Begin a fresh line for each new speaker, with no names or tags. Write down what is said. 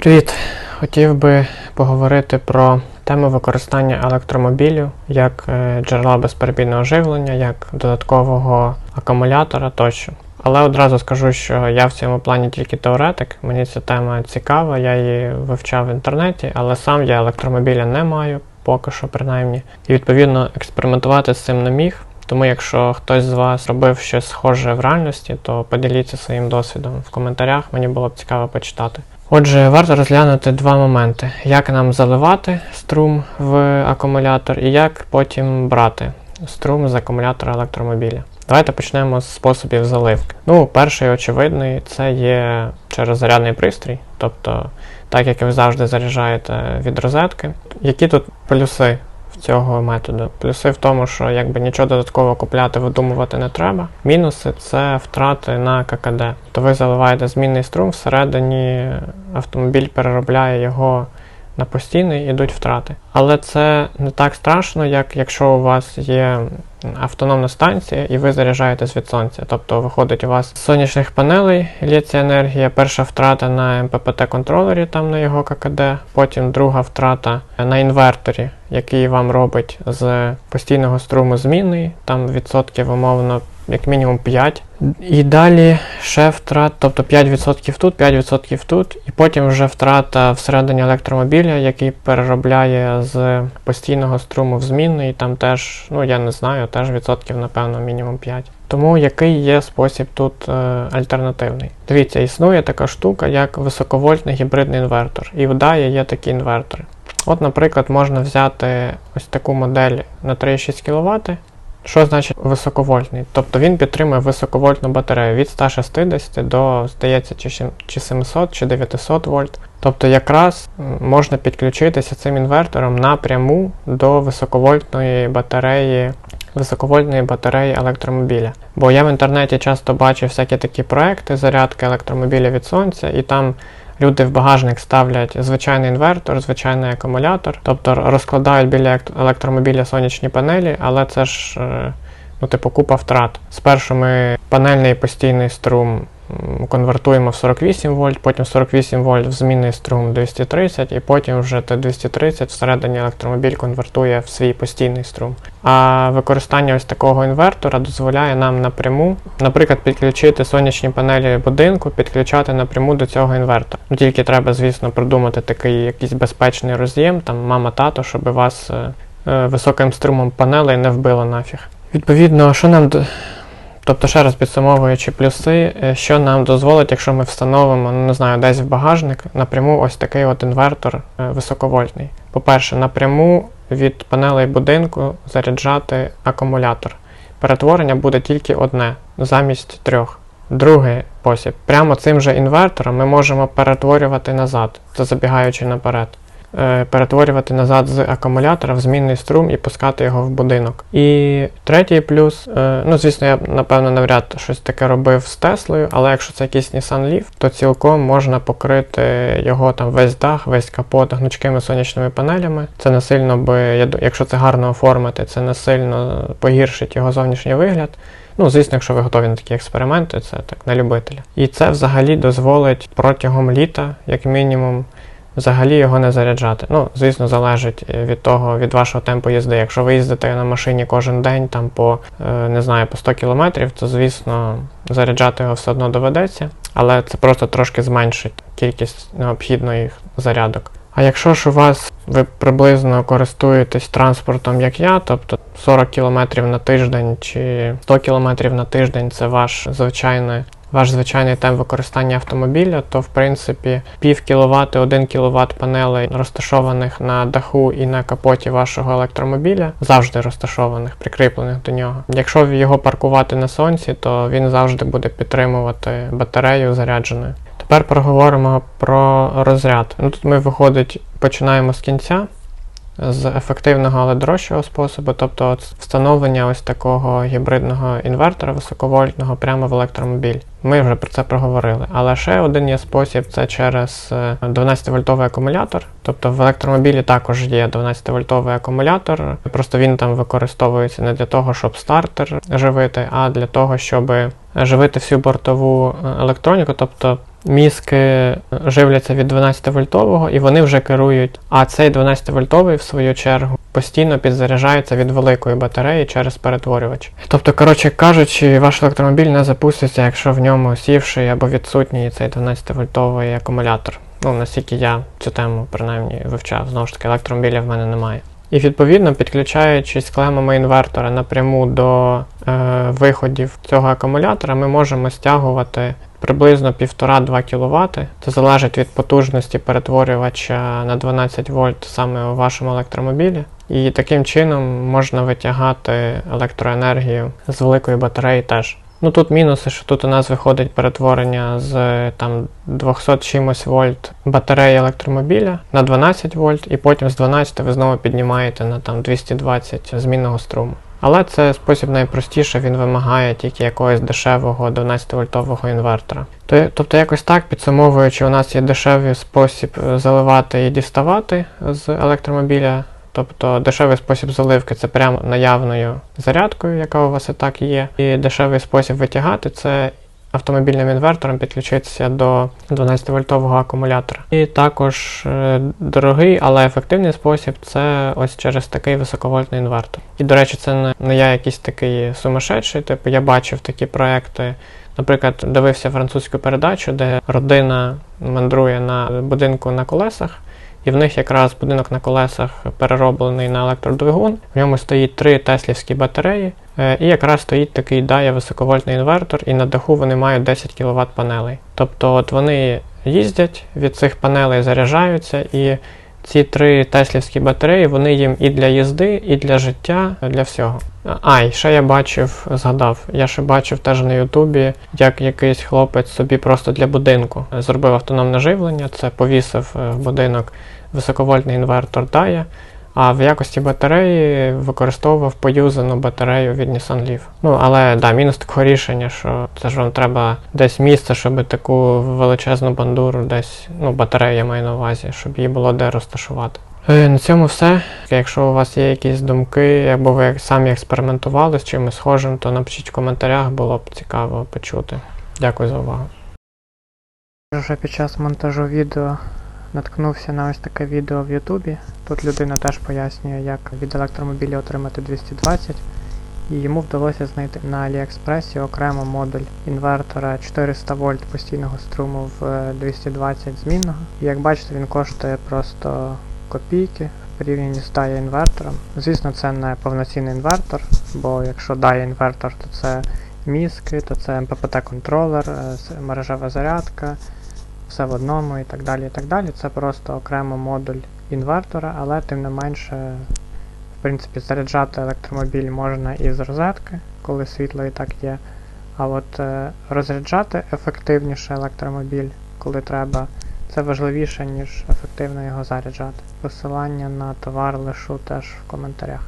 Привіт! Хотів би поговорити про тему використання електромобілів як е, джерела безперебійного живлення, як додаткового акумулятора тощо. Але одразу скажу, що я в цьому плані тільки теоретик, мені ця тема цікава, я її вивчав в інтернеті, але сам я електромобіля не маю, поки що принаймні. І відповідно експериментувати з цим не міг. Тому якщо хтось з вас робив щось схоже в реальності, то поділіться своїм досвідом в коментарях, мені було б цікаво почитати. Отже, варто розглянути два моменти: як нам заливати струм в акумулятор і як потім брати струм з акумулятора електромобіля. Давайте почнемо з способів заливки. Ну, перший очевидний це є через зарядний пристрій, тобто, так як ви завжди заряджаєте від розетки. Які тут плюси цього методу? Плюси в тому, що якби нічого додатково купляти, видумувати не треба. Мінуси це втрати на ККД. То ви заливаєте змінний струм, всередині автомобіль переробляє його на постійний, ідуть втрати. Але це не так страшно, як якщо у вас є автономна станція і ви заряджаєтесь від сонця. Тобто виходить у вас з сонячних панелей лється енергія, перша втрата на МППТ-контролері, там на його ККД, потім друга втрата на інверторі, який вам робить з постійного струму зміни, там відсотків умовно як мінімум 5. І далі ще втрат, тобто 5% тут, 5% тут, і потім вже втрата всередині електромобіля, який переробляє з постійного струму в змінний, там теж, ну я не знаю, теж відсотків, напевно, мінімум 5. Тому який є спосіб тут е, альтернативний? Дивіться, існує така штука, як високовольтний гібридний інвертор. І в DAI є такі інвертори. От, наприклад, можна взяти ось таку модель на 3,6 кВт. Що значить високовольтний? Тобто він підтримує високовольтну батарею від 160 до, здається, чи 700 чи 900 вольт. Тобто якраз можна підключитися цим інвертором напряму до високовольтної батареї, високовольтної батареї електромобіля. Бо я в інтернеті часто бачу всякі такі проекти зарядки електромобіля від сонця, і там Люди в багажник ставлять звичайний інвертор, звичайний акумулятор, тобто розкладають біля електромобіля сонячні панелі, але це ж е, ну, типу купа втрат. Спершу ми панельний постійний струм конвертуємо в 48 вольт, потім 48 вольт в змінний струм 230, і потім вже Т230 всередині електромобіль конвертує в свій постійний струм. А використання ось такого інвертора дозволяє нам напряму, наприклад, підключити сонячні панелі будинку, підключати напряму до цього інвертора. Ну, Тільки треба, звісно, придумати такий якийсь безпечний роз'єм, там мама-тато, щоб вас е, е, високим струмом панелей не вбило нафіг. Відповідно, що нам Тобто, ще раз підсумовуючи плюси, е, що нам дозволить, якщо ми встановимо, ну не знаю, десь в багажник напряму ось такий от інвертор е, високовольтний. По-перше, напряму від панелей будинку заряджати акумулятор. Перетворення буде тільки одне замість трьох. Другий спосіб. Прямо цим же інвертором ми можемо перетворювати назад, забігаючи наперед. Е, перетворювати назад з акумулятора в змінний струм і пускати його в будинок. І третій плюс, е, ну звісно, я напевно навряд щось таке робив з Теслою, але якщо це якийсь Nissan Leaf, то цілком можна покрити його там весь дах, весь капот гнучкими сонячними панелями. Це не сильно би, якщо це гарно оформити, це не сильно погіршить його зовнішній вигляд. Ну, звісно, якщо ви готові на такі експерименти, це так на любителя. І це взагалі дозволить протягом літа, як мінімум, взагалі його не заряджати. Ну, звісно, залежить е, від того, від вашого темпу їзди. Якщо ви їздите на машині кожен день там по е, не знаю, по 100 км, то звісно заряджати його все одно доведеться, але це просто трошки зменшить кількість необхідних зарядок. А якщо ж у вас ви приблизно користуєтесь транспортом, як я, тобто 40 км на тиждень чи 100 км на тиждень це ваш звичайний ваш звичайний темп використання автомобіля, то в принципі пів кіловат, 1 кВт панелей розташованих на даху і на капоті вашого електромобіля, завжди розташованих, прикріплених до нього. Якщо його паркувати на сонці, то він завжди буде підтримувати батарею зарядженою. Тепер проговоримо про розряд. Ну, Тут ми виходить, починаємо з кінця з ефективного, але дорожчого способу, тобто встановлення ось такого гібридного інвертора високовольтного прямо в електромобіль. Ми вже про це проговорили. Але ще один є спосіб це через 12-вольтовий е, акумулятор. Тобто в електромобілі також є 12-вольтовий акумулятор, просто він там використовується не для того, щоб стартер живити, а для того, щоб живити всю бортову е, електроніку. Тобто мізки живляться від 12 вольтового і вони вже керують. А цей 12 вольтовий, в свою чергу, постійно підзаряджається від великої батареї через перетворювач. Тобто, коротше кажучи, ваш електромобіль не запуститься, якщо в ньому сівший або відсутній цей 12 вольтовий акумулятор. Ну, наскільки я цю тему принаймні вивчав, знову ж таки, електромобіля в мене немає. І відповідно, підключаючись клемами інвертора напряму до е, виходів цього акумулятора, ми можемо стягувати приблизно 1,5-2 кВт. Це залежить від потужності перетворювача на 12 вольт саме у вашому електромобілі. І таким чином можна витягати електроенергію з великої батареї теж. Ну тут мінуси, що тут у нас виходить перетворення з там 200 чимось вольт батареї електромобіля на 12 вольт, і потім з 12 ви знову піднімаєте на там 220 змінного струму. Але це спосіб найпростіше, він вимагає тільки якогось дешевого 12-вольтового інвертора. Тобто, якось так, підсумовуючи, у нас є дешевий спосіб заливати і діставати з електромобіля. Тобто дешевий спосіб заливки це прямо наявною зарядкою, яка у вас і так є. І дешевий спосіб витягати це автомобільним інвертором підключитися до 12-вольтового акумулятора. І також е, дорогий, але ефективний спосіб це ось через такий високовольтний інвертор. І, до речі, це не, не я якийсь такий сумасшедший, типу я бачив такі проекти. Наприклад, дивився французьку передачу, де родина мандрує на будинку на колесах. І в них якраз будинок на колесах перероблений на електродвигун. В ньому стоїть три теслівські батареї, е, і якраз стоїть такий дає високовольтний інвертор, і на даху вони мають 10 кВт панелей. Тобто от вони їздять від цих панелей, заряджаються, і ці три теслівські батареї вони їм і для їзди, і для життя, для всього. А, і ще я бачив, згадав, я ще бачив теж на Ютубі, як якийсь хлопець собі просто для будинку зробив автономне живлення, це повісив е, в будинок високовольтний інвертор DAIA, а в якості батареї використовував поюзану батарею від Nissan Leaf. Ну, але да, мінус такого рішення, що це ж вам треба десь місце, щоб таку величезну бандуру, десь, ну, батарею я маю на увазі, щоб її було де розташувати. Е, На цьому все. Якщо у вас є якісь думки, або ви самі експериментували з чимось схожим, то напишіть в коментарях, було б цікаво почути. Дякую за увагу. Вже під час монтажу відео наткнувся на ось таке відео в Ютубі. Тут людина теж пояснює, як від електромобіля отримати 220. І йому вдалося знайти на Аліекспресі окремо модуль інвертора 400 вольт постійного струму в е, 220 змінного. І як бачите, він коштує просто копійки в порівнянні з DAIA інвертором. Звісно, це не повноцінний інвертор, бо якщо DAIA інвертор, то це мізки, то це МППТ-контролер, е, мережева зарядка, все в одному і так далі. і так далі. Це просто окремо модуль інвертора, але тим не менше, в принципі, заряджати електромобіль можна із розетки, коли світло і так є. А от е, розряджати ефективніше електромобіль, коли треба, це важливіше, ніж ефективно його заряджати. Посилання на товар лишу теж в коментарях.